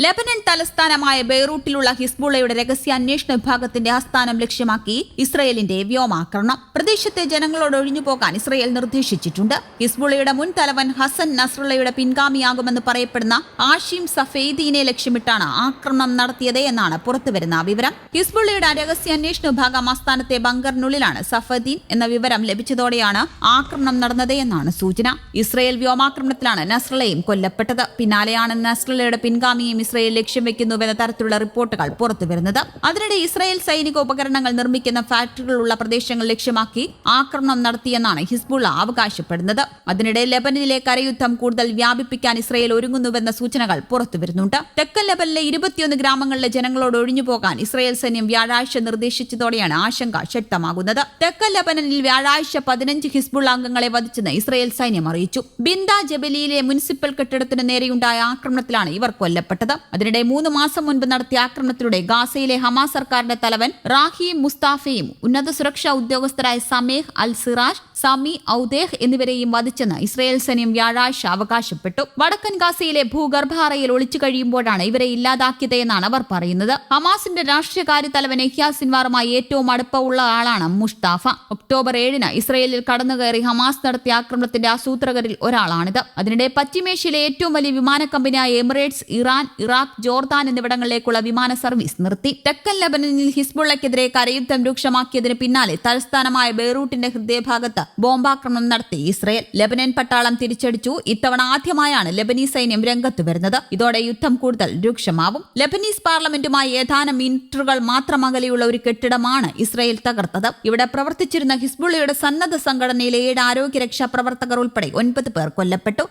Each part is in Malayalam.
ലെബനൻ തലസ്ഥാനമായ ബെയ്റൂട്ടിലുള്ള ഹിസ്ബുള്ളയുടെ രഹസ്യാന്വേഷണ വിഭാഗത്തിന്റെ ആസ്ഥാനം ലക്ഷ്യമാക്കി ഇസ്രയേലിന്റെ വ്യോമാക്രമണം. പ്രദേശത്തെ ജനങ്ങളോട് ഒഴിഞ്ഞുപോകാൻ ഇസ്രയേൽ നിർദ്ദേശിച്ചിട്ടുണ്ട്. ഹിസ്ബുള്ളയുടെ മുൻ തലവൻ ഹസൻ നസ്രുള്ളയുടെ പിൻഗാമിയാകുമെന്ന് പറയപ്പെടുന്ന ആഷിം സഫേദീനെ ലക്ഷ്യമിട്ടാണ് ആക്രമണം നടത്തിയത് എന്നാണ് പുറത്തുവരുന്ന വിവരം. ഹിസ്ബുള്ളയുടെ രഹസ്യാന്വേഷണ വിഭാഗം ആസ്ഥാനത്തെ ബങ്കറിനുള്ളിലാണ് സഫദീൻ എന്ന വിവരം ലഭിച്ചതോടെയാണ് ആക്രമണം നടന്നത് എന്നാണ് സൂചന. ഇസ്രയേൽ വ്യോമാക്രമണത്തിലാണ് നസ്രുള്ളയും കൊല്ലപ്പെട്ടത്. പിന്നാലെയാണ് നസ്രുള്ളയുടെ പിൻഗാമിയും ഇസ്രയേൽ ലക്ഷ്യം വെക്കുന്നുവെന്ന തരത്തിലുള്ള റിപ്പോർട്ടുകൾ പുറത്തുവരുന്നത്. അതിനിടെ ഇസ്രയേൽ സൈനിക ഉപകരണങ്ങൾ നിർമ്മിക്കുന്ന ഫാക്ടറികളുള്ള പ്രദേശങ്ങൾ ലക്ഷ്യമാക്കി ആക്രമണം നടത്തിയെന്നാണ് ഹിസ്ബുള്ള അവകാശപ്പെടുന്നത്. അതിനിടെ ലെബനിലെ കരയുദ്ധം കൂടുതൽ വ്യാപിപ്പിക്കാൻ ഇസ്രയേൽ ഒരുങ്ങുന്നുവെന്ന സൂചനകൾ പുറത്തുവരുന്നുണ്ട്. തെക്കൻ ലെബനിലെ ഇരുപത്തിയൊന്ന് ഗ്രാമങ്ങളിലെ ജനങ്ങളോട് ഒഴിഞ്ഞു പോകാൻ ഇസ്രയേൽ സൈന്യം വ്യാഴാഴ്ച നിർദ്ദേശിച്ചതോടെയാണ് ആശങ്ക ശക്തമാകുന്നത്. തെക്കൻ ലെബനനിൽ വ്യാഴാഴ്ച പതിനഞ്ച് ഹിസ്ബുള്ള അംഗങ്ങളെ വധിച്ചെന്ന് ഇസ്രയേൽ സൈന്യം അറിയിച്ചു. ബിന്ദ ജബലിയിലെ മുനിസിപ്പൽ കെട്ടിടത്തിന് നേരെയുണ്ടായ ആക്രമണത്തിലാണ് ഇവർ കൊല്ലപ്പെട്ടത്. അതിനിടെ മൂന്ന് മാസം മുൻപ് നടത്തിയ ആക്രമണത്തിലൂടെ ഗാസയിലെ ഹമാസ് സർക്കാരിന്റെ തലവൻ റാഹിം മുസ്താഫയും ഉന്നത സുരക്ഷാ ഉദ്യോഗസ്ഥരായ സമേഹ് അൽ സിറാജ് സമി ഔദേഹ് എന്നിവരെയും വധിച്ചെന്ന് ഇസ്രയേൽ സൈന്യം വ്യാഴാഴ്ച അവകാശപ്പെട്ടു. വടക്കൻ ഗാസയിലെ ഭൂഗർഭാറയിൽ ഒളിച്ചു കഴിയുമ്പോഴാണ് ഇവരെ ഇല്ലാതാക്കിയതെന്നാണ് അവർ പറയുന്നത്. ഹമാസിന്റെ രാഷ്ട്രീയകാര്യ തലവൻ എഹ്യാ സിൻവാറുമായി ഏറ്റവും അടുപ്പമുള്ള ആളാണ് മുഷ്താഫ. ഒക്ടോബർ ഏഴിന് ഇസ്രയേലിൽ കടന്നുകയറി ഹമാസ് നടത്തിയ ആക്രമണത്തിന്റെ ആസൂത്രകരിൽ ഒരാളാണിത്. അതിനിടെ പശ്ചിമേഷ്യയിലെ ഏറ്റവും വലിയ വിമാന കമ്പനിയായ എമിറേറ്റ്സ് ഇറാൻ ഇറാഖ് ജോർദാൻ എന്നിവിടങ്ങളിലേക്കുള്ള വിമാന സർവീസ് നിർത്തി. തെക്കൻ ലബനനിൽ ഹിസ്ബുള്ളക്കെതിരെ കരയുദ്ധം രൂക്ഷമാക്കിയതിന് പിന്നാലെ തലസ്ഥാനമായ ബെയ്റൂട്ടിന്റെ ഹൃദയഭാഗത്ത് ബോംബാക്രമണം നടത്തി. ഇസ്രയേൽ ലബനൻ പട്ടാളം തിരിച്ചടിച്ചു. ഇത്തവണ ആദ്യമായാണ് ലബനീസ് സൈന്യം രംഗത്ത് വരുന്നത്. ഇതോടെ യുദ്ധം കൂടുതൽ രൂക്ഷമാവും. ലബനീസ് പാർലമെന്റുമായി ഏതാനും മീറ്ററുകൾ മാത്രം അകലെയുള്ള ഒരു കെട്ടിടമാണ് ഇസ്രയേൽ തകർത്തത്. ഇവിടെ പ്രവർത്തിച്ചിരുന്ന ഹിസ്ബുള്ളയുടെ സന്നദ്ധ സംഘടനയിലെ ഏഴ് ആരോഗ്യ രക്ഷാ പ്രവർത്തകർ ഉൾപ്പെടെ ഒൻപത് പേർ കൊല്ലപ്പെട്ടു.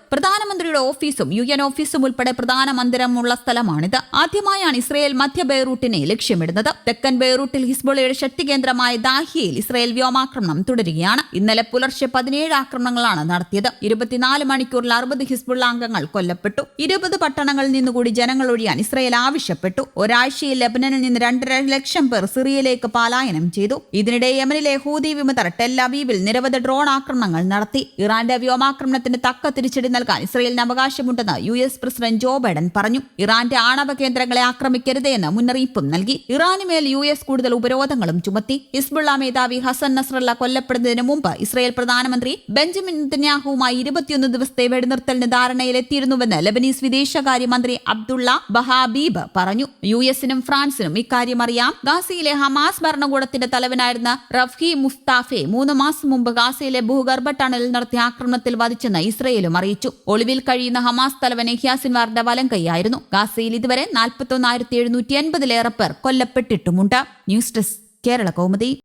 പ്രധാനമന്ത്രിയുടെ ഓഫീസും യു എൻ ഓഫീസും ഉൾപ്പെടെ പ്രധാന മന്ദിരമുള്ള സ്ഥലമാണിത്. ആദ്യമായാണ് ഇസ്രയേൽ മധ്യ ബെയ്റൂട്ടിനെ ലക്ഷ്യമിടുന്നത്. തെക്കൻ ബെയ്റൂട്ടിൽ ഹിസ്ബുള്ളയുടെ ശക്തി കേന്ദ്രമായ ദാഹിയയിൽ ഇസ്രയേൽ വ്യോമാക്രമണം തുടരുകയാണ്. ഇന്നലെ പുലർച്ചെ പതിനേഴ് ആക്രമണങ്ങളാണ് നടത്തിയത്. ഇരുപത്തിനാല് മണിക്കൂറിൽ അറുപത് ഹിസ്ബുള്ള അംഗങ്ങൾ കൊല്ലപ്പെട്ടു. ഇരുപത് പട്ടണങ്ങളിൽ നിന്നുകൂടി ജനങ്ങൾ ഒഴിയാൻ ഇസ്രയേൽ ആവശ്യപ്പെട്ടു. ഒരാഴ്ചയിൽ ലബനനിൽ നിന്ന് രണ്ടര ലക്ഷം പേർ സിറിയയിലേക്ക് പലായനം ചെയ്തു. ഇതിനിടെ യമനിലെ ഹൂതി വിമതർ ടെല്ലവീവിൽ നിരവധി ഡ്രോൺ ആക്രമണങ്ങൾ നടത്തി. ഇറാന്റെ വ്യോമാക്രമണത്തിന് തക്ക തിരിച്ചടി നൽകാൻ ഇസ്രയേലിന് അവകാശമുണ്ടെന്ന് U S president Joe Biden പറഞ്ഞു. ഇറാന്റെ ആണവ കേന്ദ്രങ്ങളെ ആക്രമിക്കരുത് എന്ന് മുന്നറിയിപ്പും നൽകി. ഇറാനുമേൽ യു എസ് കൂടുതൽ ഉപരോധങ്ങളും ചുമത്തി. ഹിസ്ബുള്ള മേധാവി ഹസൻ നസ്രല്ല കൊല്ലപ്പെടുന്നതിന് മുമ്പ് ഇസ്രയേൽ പ്രധാനമന്ത്രി ബെഞ്ചമിൻ നെതന്യാഹുവുമായി ഇരുപത്തിയൊന്ന് ദിവസത്തെ വെടിനിർത്തലിന് ധാരണയിലെത്തിയിരുന്നുവെന്ന് ലബനീസ് വിദേശകാര്യമന്ത്രി അബ്ദുള്ള ബഹാബീബ് പറഞ്ഞു. യു എസിനും ഫ്രാൻസിനും ഇക്കാര്യം അറിയാം. ഗാസയിലെ ഹമാസ് ഭരണകൂടത്തിന്റെ തലവനായിരുന്ന റഫ്ഹി മുസ്താഫെ മൂന്ന് മാസം മുമ്പ് ഗാസയിലെ ഭൂഗർഭ ടണലിൽ നടത്തിയ ആക്രമണത്തിൽ വധിച്ചെന്ന് ഇസ്രയേലും അറിയിച്ചു. ഒളിവിൽ കഴിയുന്ന ഹമാസ് തലവൻ എഹ്യാസിൻവാറിന്റെ വലം കൈയായിരുന്നു ഗാസയിൽ ഇതുവരെ നാൽപ്പത്തൊന്നായിരത്തി എഴുന്നൂറ്റി അൻപതിലേറെ പേർ കൊല്ലപ്പെട്ടിട്ടുമുണ്ട്. News desk Kerala Kaumudi.